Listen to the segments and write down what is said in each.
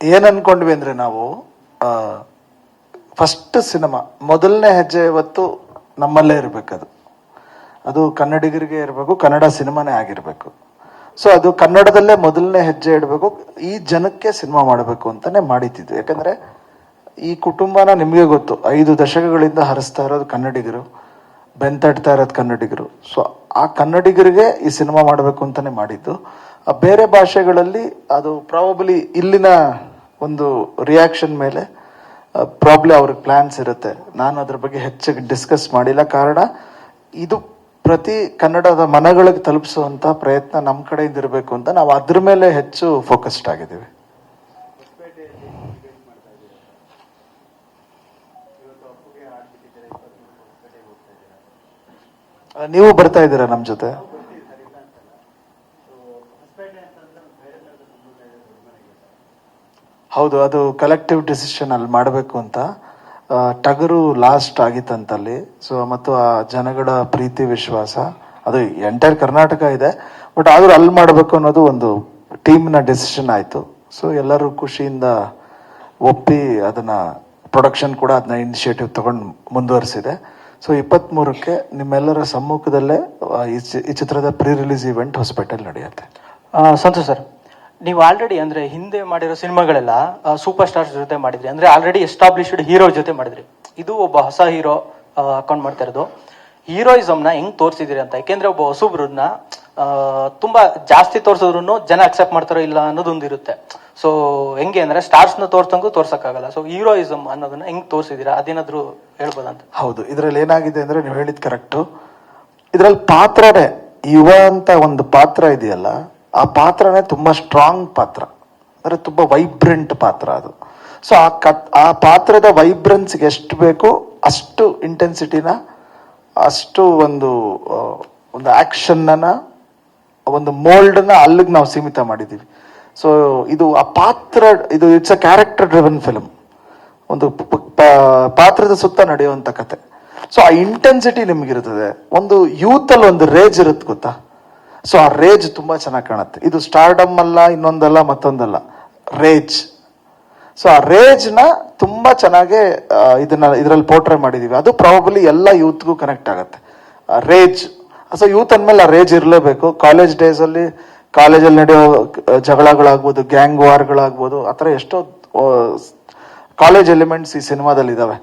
ಏನ್ ಅನ್ಕೊಂಡ್ವಿ ಅಂದ್ರೆ ನಾವು ಫಸ್ಟ್ ಸಿನಿಮಾ ಮೊದಲನೇ ಹೆಜ್ಜೆ ಇವತ್ತು ನಮ್ಮಲ್ಲೇ ಇರಬೇಕದು. ಅದು ಕನ್ನಡಿಗರಿಗೆ ಇರಬೇಕು, ಕನ್ನಡ ಸಿನಿಮಾನೇ ಆಗಿರಬೇಕು. ಸೊ ಅದು ಕನ್ನಡದಲ್ಲೇ ಮೊದಲನೇ ಹೆಜ್ಜೆ ಇಡಬೇಕು, ಈ ಜನಕ್ಕೆ ಸಿನಿಮಾ ಮಾಡಬೇಕು ಅಂತಾನೆ ಮಾಡಿದ್ದು. ಯಾಕಂದ್ರೆ ಈ ಕುಟುಂಬನ ನಿಮಗೆ ಗೊತ್ತು, ಐದು ದಶಕಗಳಿಂದ ಹರಿಸ್ತಾ ಇರೋದು ಕನ್ನಡಿಗರು, ಬೆಂತಾಡ್ತಾ ಇರೋದು ಕನ್ನಡಿಗರು. ಸೊ ಆ ಕನ್ನಡಿಗರಿಗೆ ಈ ಸಿನಿಮಾ ಮಾಡಬೇಕು ಅಂತಾನೆ ಮಾಡಿದ್ದು. ಬೇರೆ ಭಾಷೆಗಳಲ್ಲಿ ಅದು ಪ್ರಾಬಬ್ಲಿ ಇಲ್ಲಿನ ಒಂದು ರಿಯಾಕ್ಷನ್ ಮೇಲೆ ಪ್ರಾಬ್ಲಿ ಅವ್ರಿಗೆ ಪ್ಲಾನ್ಸ್ ಇರುತ್ತೆ. ನಾನು ಅದ್ರ ಬಗ್ಗೆ ಹೆಚ್ಚಾಗಿ ಡಿಸ್ಕಸ್ ಮಾಡಿಲ್ಲ. ಕಾರಣ, ಇದು ಪ್ರತಿ ಕನ್ನಡದ ಮನಗಳಿಗೆ ತಲುಪಿಸುವಂತ ಪ್ರಯತ್ನ ನಮ್ಮ ಕಡೆಯಿಂದ ಇರಬೇಕು ಅಂತ ನಾವು ಅದ್ರ ಮೇಲೆ ಹೆಚ್ಚು ಫೋಕಸ್ಡ್ ಆಗಿದ್ದೀವಿ. ನೀವು ಬರ್ತಾ ಇದ್ದೀರಾ ನಮ್ಮ ಜೊತೆ? ಹೌದು, ಅದು ಕಲೆಕ್ಟಿವ್ ಡಿಸಿಷನ್ ಅಲ್ಲಿ ಮಾಡಬೇಕು ಅಂತ. ಟಗರು ಲಾಸ್ಟ್ ಆಗಿತ್ತಂತಲ್ಲಿ. ಸೊ ಮತ್ತು ಆ ಜನಗಳ ಪ್ರೀತಿ, ವಿಶ್ವಾಸ, ಅದು ಎಂಟೈರ್ ಕರ್ನಾಟಕ ಇದೆ. ಬಟ್ ಆದರೂ ಅಲ್ಲಿ ಮಾಡಬೇಕು ಅನ್ನೋದು ಒಂದು ಟೀಮ್ನ ಡಿಸಿಷನ್ ಆಯಿತು. ಸೊ ಎಲ್ಲರೂ ಖುಷಿಯಿಂದ ಒಪ್ಪಿ ಅದನ್ನ ಪ್ರೊಡಕ್ಷನ್ ಕೂಡ ಅದನ್ನ ಇನಿಷಿಯೇಟಿವ್ ತಗೊಂಡು ಮುಂದುವರಿಸಿದೆ. ಸೊ ಇಪ್ಪತ್ತ್ಮೂರಕ್ಕೆ ನಿಮ್ಮೆಲ್ಲರ ಸಮ್ಮುಖದಲ್ಲೇ ಈ ಚಿತ್ರದ ಪ್ರೀ ರಿಲೀಸ್ ಇವೆಂಟ್ ಹೊಸಪೇಟೆಲ್ ನಡೆಯುತ್ತೆ. ಸಂತೋಷ್ ಸರ್, ನೀವು ಆಲ್ರೆಡಿ ಅಂದ್ರೆ ಹಿಂದೆ ಮಾಡಿರೋ ಸಿನಿಮಾಗಳೆಲ್ಲ ಸೂಪರ್ ಸ್ಟಾರ್ಸ್ ಜೊತೆ ಮಾಡಿದ್ರಿ. ಅಂದ್ರೆ ಆಲ್ರೆಡಿ ಎಸ್ಟಾಬ್ಲಿಷ್ಡ್ ಹೀರೋ ಜೊತೆ ಮಾಡಿದ್ರಿ. ಇದು ಒಬ್ಬ ಹೊಸ ಹೀರೋ ಅಕೌಂಟ್ ಮಾಡ್ತಾ ಇರೋದು. ಹೀರೋಯಿಸಮ್ನ ಹೆಂಗ್ ತೋರಿಸಿದಿರಿ ಅಂತ, ಯಾಕೆಂದ್ರೆ ಒಬ್ಬ ಹೊಸಬ್ರನ್ನ ತುಂಬಾ ಜಾಸ್ತಿ ತೋರಿಸಿದ್ರು ಜನ ಅಕ್ಸೆಪ್ಟ್ ಮಾಡ್ತಾರೋ ಇಲ್ಲ ಅನ್ನೋದೊಂದು ಇರುತ್ತೆ. ಸೊ ಹೆಂಗೆ ಅಂದ್ರೆ ಸ್ಟಾರ್ಸ್ನ ತೋರ್ಸಂಗೂ ತೋರ್ಸಕ್ಕಾಗಲ್ಲ. ಸೊ ಹೀರೋಯಿಸಮ್ ಅನ್ನೋದನ್ನ ಹೆಂಗ್ ತೋರಿಸಿದೀರಾ ಅದೇನಾದ್ರೂ ಹೇಳ್ಬೋದಂತ ಹೌದು, ಇದರಲ್ಲಿ ಏನಾಗಿದೆ ಅಂದ್ರೆ ನೀವು ಹೇಳಿದ್ ಕರೆಕ್ಟು ಇದರಲ್ಲಿ ಪಾತ್ರನೇ, ಯುವ ಅಂತ ಒಂದು ಪಾತ್ರ ಇದೆಯಲ್ಲ ಆ ಪಾತ್ರನೇ ತುಂಬಾ ಸ್ಟ್ರಾಂಗ್ ಪಾತ್ರ. ಅಂದ್ರೆ ತುಂಬಾ ವೈಬ್ರೆಂಟ್ ಪಾತ್ರ ಅದು. ಸೊ ಆ ಕತ್ ಆ ಪಾತ್ರದ ವೈಬ್ರೆನ್ಸ್ಗೆ ಎಷ್ಟು ಬೇಕು ಅಷ್ಟು ಇಂಟೆನ್ಸಿಟಿನ ಅಷ್ಟು ಒಂದು ಒಂದು ಆ್ಯಕ್ಷನ್ನ ಒಂದು ಮೋಲ್ಡನ್ನ ಅಲ್ಲಿಗೆ ನಾವು ಸೀಮಿತ ಮಾಡಿದ್ದೀವಿ. ಸೊ ಇದು ಆ ಪಾತ್ರ, ಇದು it's a character driven film ಒಂದು ಪಾತ್ರದ ಸುತ್ತ ನಡೆಯುವಂತ ಕತೆ ಸೊ ಆ ಇಂಟೆನ್ಸಿಟಿ ನಿಮಗಿರ್ತದೆ. ಒಂದು ಯೂತ್ ಅಲ್ಲಿ ಒಂದು ರೇಜ್ ಇರುತ್ತೆ ಗೊತ್ತಾ? ಸೊ ಆ ರೇಜ್ ತುಂಬಾ ಚೆನ್ನಾಗಿ ಕಾಣುತ್ತೆ. ಇದು ಸ್ಟಾರ್ಡಮ್ ಅಲ್ಲ, ಇನ್ನೊಂದಲ್ಲ, ಮತ್ತೊಂದಲ್ಲ. ರೇಜ್ ಸೊ ಆ ರೇಜ್ನ ತುಂಬಾ ಚೆನ್ನಾಗಿ ಇದನ್ನ, ಇದರಲ್ಲಿ ಪೋರ್ಟ್ರೇ ಮಾಡಿದೀವಿ. ಅದು ಪ್ರಾಬಬ್ಲಿ ಎಲ್ಲ ಯೂತ್ಗೂ ಕನೆಕ್ಟ್ ಆಗುತ್ತೆ. ರೇಜ್ ಸೊ ಯೂತ್ ಅಂದ್ಮೇಲೆ ಆ ರೇಜ್ ಇರಲೇಬೇಕು. ಕಾಲೇಜ್ ಡೇಸ್ ಅಲ್ಲಿ ಕಾಲೇಜಲ್ಲಿ ನಡೆಯೋ ಜಗಳಗಳಾಗ್ಬೋದು ಗ್ಯಾಂಗ್ ವಾರ್ಗಳಾಗ್ಬೋದು ಆ ಥರ ಎಷ್ಟೋ ಕಾಲೇಜ್ ಎಲಿಮೆಂಟ್ಸ್ ಈ ಸಿನಿಮಾದಲ್ಲಿ ಇದಾವೆ.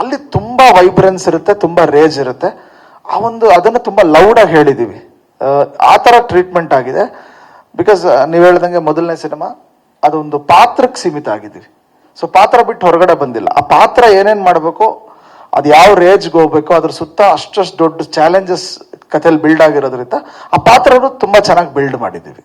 ಅಲ್ಲಿ ತುಂಬಾ ವೈಬ್ರೆನ್ಸ್ ಇರುತ್ತೆ, ತುಂಬಾ ರೇಜ್ ಇರುತ್ತೆ. ಆ ಒಂದು, ಅದನ್ನು ತುಂಬಾ ಲೌಡ್ ಆಗಿ ಹೇಳಿದೀವಿ. ಆ, ಥರ ಟ್ರೀಟ್ಮೆಂಟ್ ಆಗಿದೆ. ಬಿಕಾಸ್ ನೀವು ಹೇಳ್ದಂಗೆ ಮೊದಲನೇ ಸಿನಿಮಾ ಅದೊಂದು ಪಾತ್ರಕ್ಕೆ ಸೀಮಿತ ಆಗಿದ್ದೀವಿ. ಸೊ ಪಾತ್ರ ಬಿಟ್ಟು ಹೊರಗಡೆ ಬಂದಿಲ್ಲ. ಆ ಪಾತ್ರ ಏನೇನು ಮಾಡಬೇಕು ಅದು ಯಾವ ರೇಜ್ಗೆ ಹೋಗ್ಬೇಕು ಅದ್ರ ಸುತ್ತ ಅಷ್ಟಷ್ಟು ದೊಡ್ಡ ಚಾಲೆಂಜಸ್ ಕಥೆಯಲ್ಲಿ ಬಿಲ್ಡ್ ಆಗಿರೋದ್ರಿಂದ ಆ ಪಾತ್ರನು ತುಂಬಾ ಚೆನ್ನಾಗಿ ಬಿಲ್ಡ್ ಮಾಡಿದ್ದೀವಿ.